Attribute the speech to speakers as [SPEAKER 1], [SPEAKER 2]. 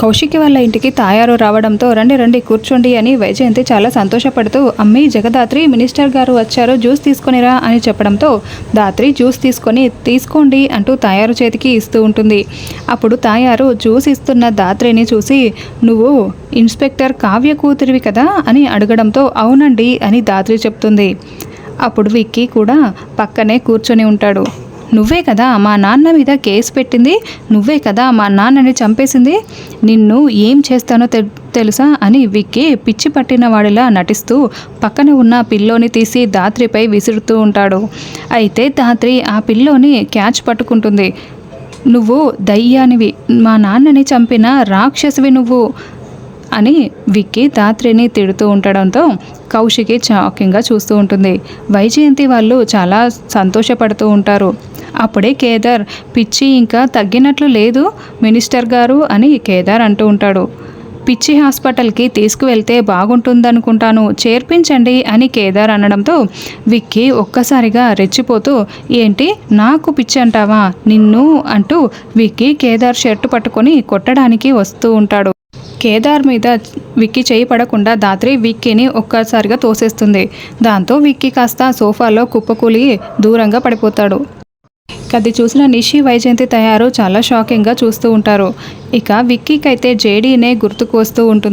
[SPEAKER 1] కౌశికి వాళ్ళ ఇంటికి తాయారు రావడంతో రండి రండి కూర్చోండి అని వైజయంతి చాలా సంతోషపడుతూ అమ్మి జగదాత్రి మినిస్టర్ గారు వచ్చారు జ్యూస్ తీసుకొనిరా అని చెప్పడంతో దాత్రి జ్యూస్ తీసుకొని తీసుకోండి అంటూ తాయారు చేతికి ఇస్తూ ఉంటుంది. అప్పుడు తాయారు జ్యూస్ ఇస్తున్న దాత్రిని చూసి నువ్వు ఇన్స్పెక్టర్ కావ్య కూతురివి కదా అని అడగడంతో అవునండి అని దాత్రి చెప్తుంది. అప్పుడు విక్కీ కూడా పక్కనే కూర్చొని ఉంటాడు. నువ్వే కదా మా నాన్న మీద కేసు పెట్టింది నువ్వే కదా మా నాన్నని చంపేసింది నిన్ను ఏం చేస్తానో తె తెలుసా అని విక్కీ పిచ్చి పట్టిన వాడిలా నటిస్తూ పక్కన ఉన్న పిల్లోని తీసి దాత్రిపై విసురుతూ ఉంటాడు. అయితే దాత్రి ఆ పిల్లోని క్యాచ్ పట్టుకుంటుంది. నువ్వు దయ్యానివి మా నాన్నని చంపిన రాక్షసివి నువ్వు. అని విక్కీ దాత్రిని తిడుతూ ఉండడంతో కౌశికి షాకింగ్గా చూస్తూ ఉంటుంది. వైజయంతి వాళ్ళు చాలా సంతోషపడుతూ ఉంటారు. అప్పుడే కేదార్ పిచ్చి ఇంకా తగ్గినట్లు లేదు మినిస్టర్ గారు అని కేదార్ అంటూ ఉంటాడు. పిచ్చి హాస్పిటల్కి తీసుకువెళ్తే బాగుంటుందనుకుంటాను చేర్పించండి అని కేదార్ అనడంతో విక్కీ ఒక్కసారిగా రెచ్చిపోతూ ఏంటి నాకు పిచ్చి అంటావా? నిన్ను అంటూ విక్కీ కేదార్ షర్టు పట్టుకొని కొట్టడానికి వస్తూ ఉంటాడు. కేదార్ మీద విక్కీ చేయి పడకుండా దాత్రి విక్కీని ఒక్కసారిగా తోసేస్తుంది. దాంతో విక్కీ కాస్త సోఫాలో కుప్పకూలి దూరంగా పడిపోతాడు. అది చూసిన నిషి వైజయంతి తయారు చాలా షాకింగ్గా చూస్తూ ఉంటారు. ఇక విక్కీకైతే జేడీనే గుర్తుకు వస్తూ ఉంటుంది.